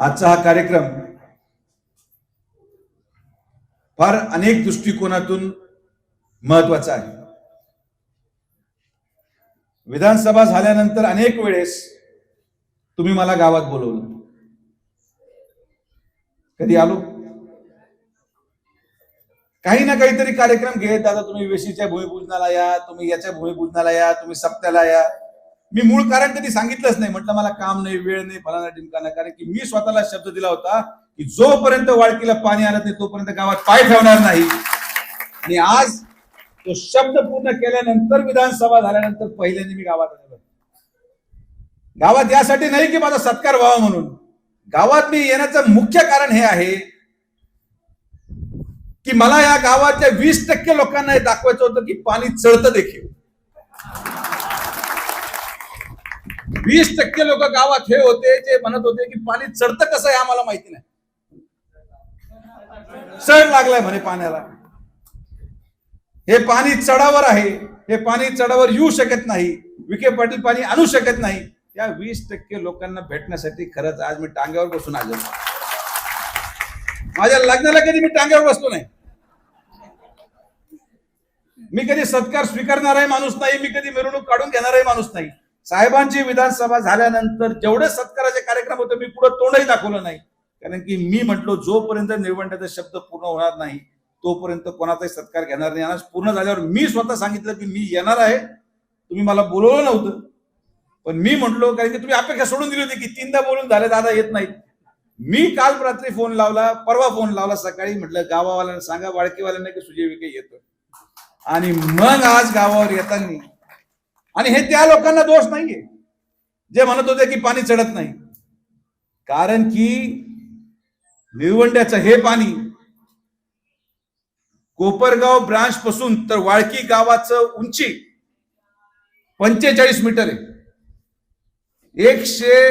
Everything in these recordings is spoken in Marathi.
आजचा हा कार्यक्रम फार अनेक दृष्टिकोनातून महत्त्वाचा आहे. विधानसभा झाल्यानंतर अनेक वेळेस तुम्ही मला गावात बोलवलं. कधी आलो? काही ना काहीतरी कार्यक्रम घेत आता तुम्ही वेशीच्या भूमिपूजनाला या तुम्ही याच्या भूमिपूजनाला या तुम्ही सप्त्याला या. मी मूळ कारण कधी सांगितलंच नाही. म्हटलं मला काम नाही वेळ नाही फलाना टिमकाना कारण की मी स्वतःला शब्द दिला होता की जोपर्यंत वाळकीला पाणी आलं नाही तोपर्यंत गावात पाय ठेवणार नाही. आणि आज तो शब्द पूर्ण केल्यानंतर विधानसभा झाल्यानंतर पहिल्यांदा मी गावात आलो. गावात यासाठी नाही की माझा सत्कार व्हावा म्हणून. गावात मी येण्याचं मुख्य कारण हे आहे की मला या गावातल्या वीस टक्के लोकांना हे दाखवायचं होतं की पाणी चढतं देखील. वीस टक्के लोक गावात हे होते जे म्हणत होते की पाणी चढतं कसं आहे आम्हाला माहिती नाही. चढ लागलाय म्हणे पाण्याला. हे पाणी चढावर आहे हे पाणी चढावर येऊ शकत नाही विखे पाटील पाणी आणू शकत नाही. त्या वीस टक्के लोकांना भेटण्यासाठी खरंच आज मी टांग्यावर बसून आलो माझ्या लग्नाला कधी मी टांग्यावर बसलो नाही. मी कधी सत्कार स्वीकारणाराही माणूस नाही मी कधी मिरवणूक काढून घेणाराही माणूस नाही. साहेबांची विधानसभा झाल्यानंतर जेवढे सत्काराचे कार्यक्रम होते मी पुढे तोंडही दाखवलं नाही. कारण की मी म्हटलो जोपर्यंत निळवंड्याचा शब्द पूर्ण होणार नाही तोपर्यंत कोणाचाही सत्कार घेणार नाही. आणि पूर्ण झाल्यावर मी स्वतः सांगितलं की मी येणार आहे. तुम्ही मला बोलवलं नव्हतं. पण मी म्हटलो कारण की तुम्ही अपेक्षा सोडून दिली होती की तीनदा बोलून झाले दादा येत नाहीत. मी काल रात्री फोन लावला परवा फोन लावला सकाळी म्हटलं गावावाल्यांना सांगा वाळकीवाल्यांना की सुजय विखे येतो आणि मग आज गावावर येताना आणि हे त्या लोकांना दोष नाहीये. जे म्हणत होते की पाणी चढत नाही. कारण की निळवंड्याचं हे पाणी कोपरगाव ब्रांच पासून तर वाळकी गावाचं उंची पंचेचाळीस मीटर आहे. एकशे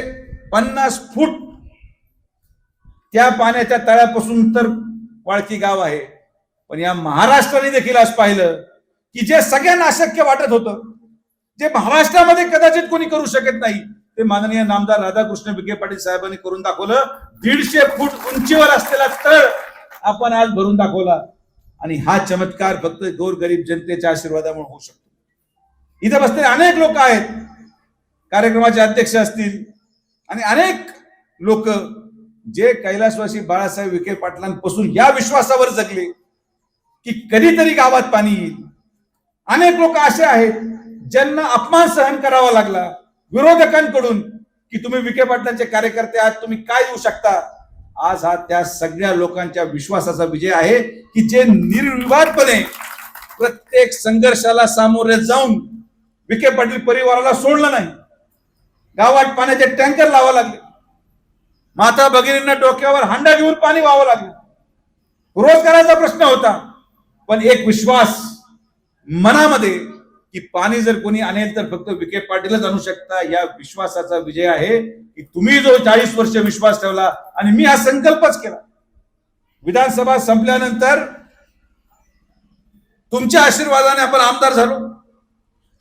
पन्नास फूट त्या पाण्याच्या तळ्यापासून तर वाळकी गाव आहे. पण या महाराष्ट्राने देखील आज पाहिलं की जे सगळ्यांना अशक्य वाटत होतं जे महाराष्ट्रामध्ये कदाचित कोणी करू शकत नाही ते माननीय नामदार राधाकृष्ण विखे पाटील साहेबांनी करून दाखवलं. दीडशे फूट उंचीवर असलेला तळ आपण आज भरून दाखवला. आणि हा चमत्कार फक्त गोरगरीब जनतेच्या आशीर्वादामुळे होऊ शकतो. इथे बसलेले अनेक लोक आहेत. कार्यक्रमाचे अध्यक्ष असतील. आणि अनेक लोक जे कैलासवासी बाळासाहेब विखे पाटलांपासून या विश्वासावर जगले की कधीतरी गावात पाणी येईल. अनेक लोक असे आहेत. ज्यांना अपमान सहन करावा लागला विरोधकांकडून की तुम्ही विखे पाटलांचे कार्यकर्ते आहात तुम्ही काय येऊ शकता? आज हा त्या सगळ्या लोकांच्या विश्वासाचा विजय आहे की जे निर्विवादपणे प्रत्येक संघर्षाला सामोरे जाऊन विखे पाटील परिवाराला सोडलं नाही गावात पाण्याचे टँकर लावा लागले माता भगिनींना डोक्यावर हांडा घेऊन पाणी व्हावं लागलं. रोजगाराचा प्रश्न होता पण एक विश्वास मनामध्ये की पाणी जर कोणी आणेल तर फक्त विखे पाटीलच आणू शकता. या विश्वासाचा विजय आहे की तुम्ही जो चाळीस वर्ष विश्वास ठेवला आणि मी हा संकल्पच केला. विधानसभा संपल्यानंतर तुमच्या आशीर्वादाने आपण आमदार झालो.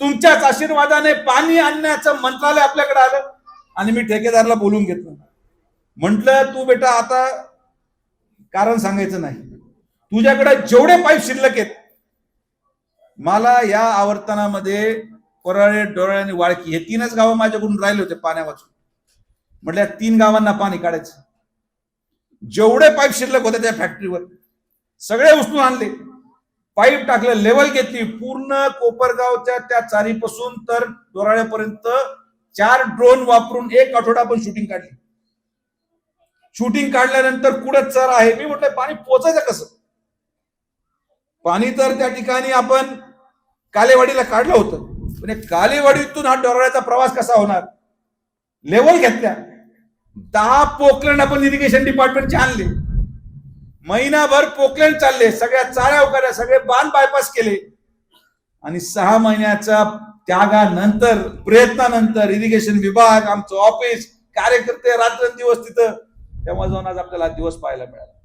तुमच्याच आशीर्वादाने पाणी आणण्याचं मंत्रालय आपल्याकडे आलं आणि मी ठेकेदारला बोलून घेतलं. म्हटलं तू बेटा आता कारण सांगायचं नाही. तुझ्याकडे जेवढे पाईप शिल्लक आहेत मला या आवर्तनामध्ये कोराळे डोळे आणि वाळकी हे तीनच गावं माझ्याकडून राहिले होते पाण्या वाचून तीन गावांना पाणी काढायचं. जेवढे पाईप शिल्लक होते त्या फॅक्टरीवर सगळे उचलून आणले. पाईप टाकलं लेवल घेतली. पूर्ण कोपरगावच्या त्या चारीपासून तर दोराळ्यापर्यंत चार ड्रोन वापरून एक आठवडा आपण शूटिंग काढली. शूटिंग काढल्यानंतर कुठं चर आहे? मी म्हटलं पाणी पोचायचं कसं? पाणी तर त्या ठिकाणी आपण कालेवाडीला काढलं होतं. पण एक कालेवाडीतून हा डोराळ्याचा प्रवास कसा होणार? लेवल घेतल्या. दहा पोकलंड आपण इरिगेशन डिपार्टमेंटचे आणले. महिनाभर पोकलंड चालले. सगळ्या चाऱ्या उकाऱ्या सगळे बांध बायपास केले. आणि सहा महिन्याच्या त्यागानंतर प्रयत्नानंतर इरिगेशन विभाग आमचं ऑफिस कार्यकर्ते रात्रंदिवस तिथं. तेव्हा जाऊन आज आपल्याला दिवस पाहायला मिळाला.